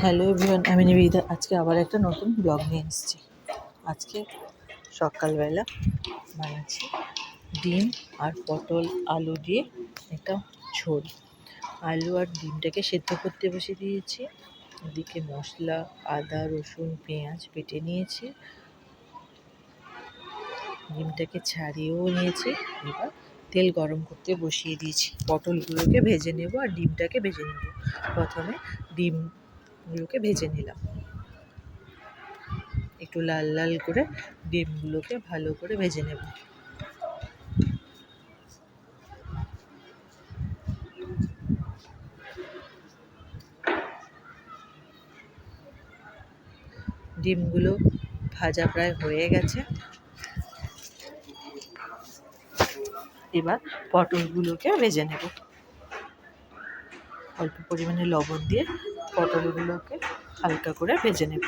Hello everyone, আমি নিবেদিতা। আজকে আবার একটা নতুন ব্লগ নিয়ে এসেছি। আজকে সকালবেলা বানাচ্ছি ডিম আর পটল আলু দিয়ে একটা ঝোল। আলু আর ডিমটাকে সেদ্ধ করতে বসে দিয়েছি। এদিকে মশলা, আদা, রসুন, পেঁয়াজ বেটে নিয়েছি। ডিমটাকে ছাড়িয়েও নিয়েছি। এবার তেল গরম করতে বসিয়ে দিয়েছি। পটলগুলোকে ভেজে নেব আর ডিমটাকে ভেজে নেব। প্রথমে ডিমগুলোকে ভেজে নিলাম। একটু লাল লাল করে ডিমগুলোকে ভালো করে ভেজে নেব। ডিমগুলো ভাজা প্রায় হয়ে গেছে। এবার পটলগুলোকে ভেজে নেব। অল্প পরিমাণে লবণ দিয়ে পটলগুলোকে হালকা করে ভেজে নেব।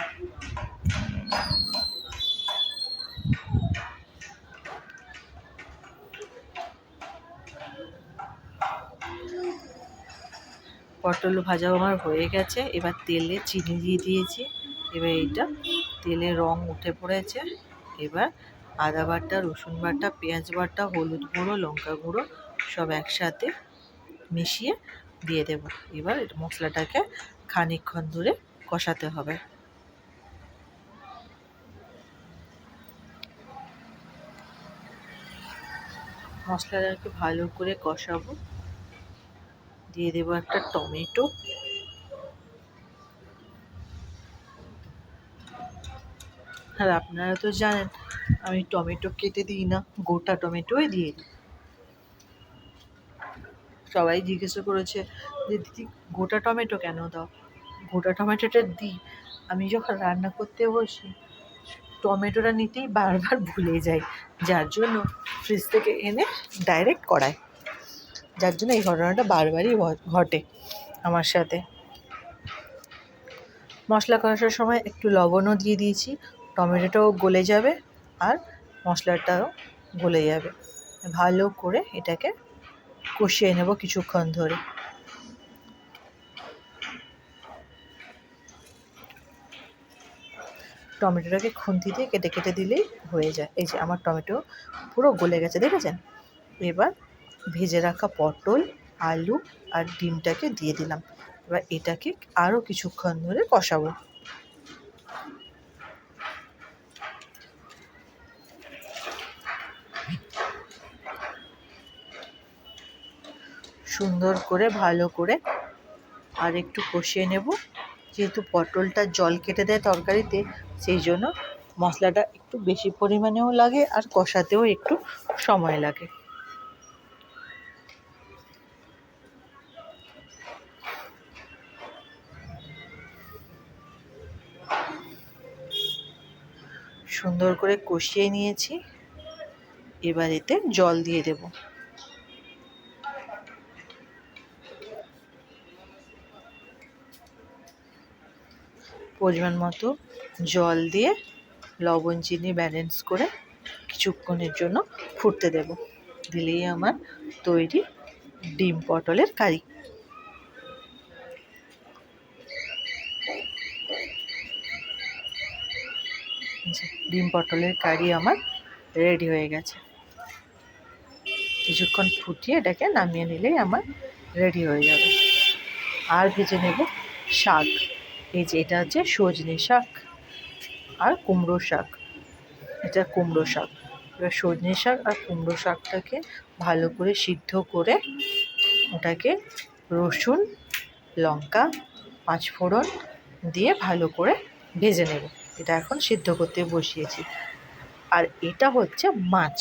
পটল ভাজা আমার হয়ে গেছে। এবার তেলে চিনি দিয়ে দিয়েছি। এবার এইটা তেলে রং উঠে পড়েছে। এবার আদা বাটা, রসুন বাটা, পেঁয়াজ বাটা, হলুদ গুঁড়ো, লঙ্কা গুঁড়ো সব একসাথে মিশিয়ে দিয়ে দেব। এবার মশলাটাকে খানিকক্ষণ ধরে কষাতে হবে। মশলাটাকে ভালো করে কষাবো। দিয়ে দেবো একটা টমেটো। আর আপনারা তো জানেন, আমি টমেটো কেটে দিই না, গোটা টমেটোই দিয়ে দিই। সবাই জিজ্ঞাসা করেছে যে, দিদি, গোটা টমেটো কেন দাও? গোটা টমেটোটা দিই। আমি যখন রান্না করতে বসি, টমেটোটা নিতেই বারবার ভুলে যাই। যার জন্য ফ্রিজ থেকে এনে ডাইরেক্ট করায় যার জন্য এই ঘটনাটা বারবারই ঘটে আমার সাথে। মশলা কষার সময় একটু লবণও দিয়ে দিয়েছি। টমেটোটাও গলে যাবে আর মশলাটাও গলে যাবে। ভালো করে এটাকে কষিয়ে নেব কিছুক্ষণ ধরে। টমেটোটাকে খুন্তি দিয়ে কেটে কেটে দিলেই হয়ে যায়। এই যে আমার টমেটো পুরো গলে গেছে, দেখেছেন? এবার ভেজে রাখা পটল, আলু আর ডিমটাকে দিয়ে দিলাম। এবার এটাকে আরও কিছুক্ষণ ধরে কষাবো। সুন্দর করে, ভালো করে আর একটু কষিয়ে নেব। যেহেতু পটলটা জল কেটে দেয় তরকারিতে, সেই জন্য মশলাটা একটু বেশি পরিমাণেও লাগে আর কষাতেও একটু সময় লাগে। সুন্দর করে কষিয়ে নিয়েছি। এবার এতে জল দিয়ে দেব। পরিমাণ মতো জল দিয়ে লবণ, চিনি ব্যালেন্স করে কিছুক্ষণের জন্য ফুটতে দেব। দিলেই আমার তৈরি ডিম পটলের কারি। ডিম পটলের কারি আমার রেডি হয়ে গেছে। কিছুক্ষণ ফুটিয়ে এটাকে নামিয়ে নিলেই আমার রেডি হয়ে যাবে। আর ভেজে নেব শাক। এই যে এটা হচ্ছে সজনে শাক আর কুমড়ো শাক। এটা কুমড়ো শাক। এবার সজনে শাক আর কুমড়ো শাকটাকে ভালো করে সিদ্ধ করে ওটাকে রসুন, লঙ্কা, পাঁচফোড়ন দিয়ে ভালো করে ভেজে নেব। এটা এখন সিদ্ধ করতে বসিয়েছি। আর এটা হচ্ছে মাছ।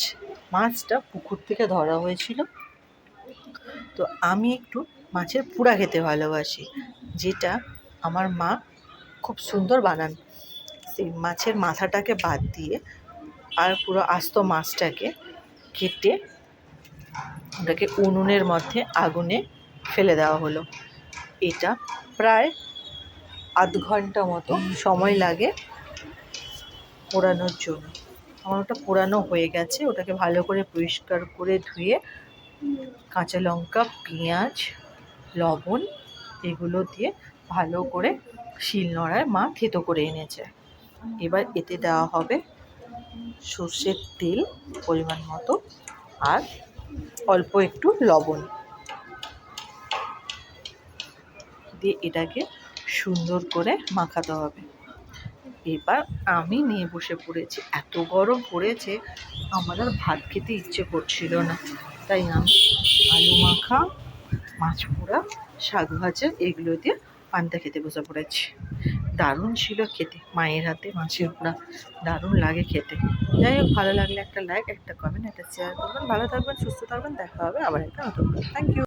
মাছটা পুকুর থেকে ধরা হয়েছিল। তো আমি একটু মাছের পুরা খেতে ভালোবাসি। যেটা আমার মা খুব সুন্দর বানান। সেই মাছের মাথাটাকে বাদ দিয়ে আর পুরো আস্ত মাছটাকে কেটে ওটাকে উনুনের মধ্যে আগুনে ফেলে দেওয়া হলো। এটা প্রায় আধ ঘণ্টা মতো সময় লাগে পোড়ানোর জন্য। আমার ওটা পোড়ানো হয়ে গেছে। ওটাকে ভালো করে পরিষ্কার করে ধুয়ে কাঁচা লঙ্কা, পেঁয়াজ, লবণ এগুলো দিয়ে ভালো করে শিল নোড়ায় মা থেতো করে এনেছে। এবার এতে দেওয়া হবে সর্ষের তেল পরিমাণ মতো আর অল্প একটু লবণ। দিয়ে এটাকে সুন্দর করে মাখাতে হবে। এবার আমি নিয়ে বসে পড়েছি। এত গরম পড়েছে, আমার আর ভাত খেতে ইচ্ছে করছিল না। তাই আমি আলু মাখা, মাছ পোড়া, শাক ভাজা, এগুলো দিয়ে পান্তা খেতে বসে পড়েছি। দারুণ ছিল খেতে, মায়ের হাতে মাছের পোড়া দারুণ লাগে খেতে। যাই হোক, ভালো লাগলে একটা লাইক একটা কমেন্ট একটা শেয়ার করবেন। ভালো থাকবেন, সুস্থ থাকবেন, দেখা হবে আবার একটা নতুন থ্যাংক ইউ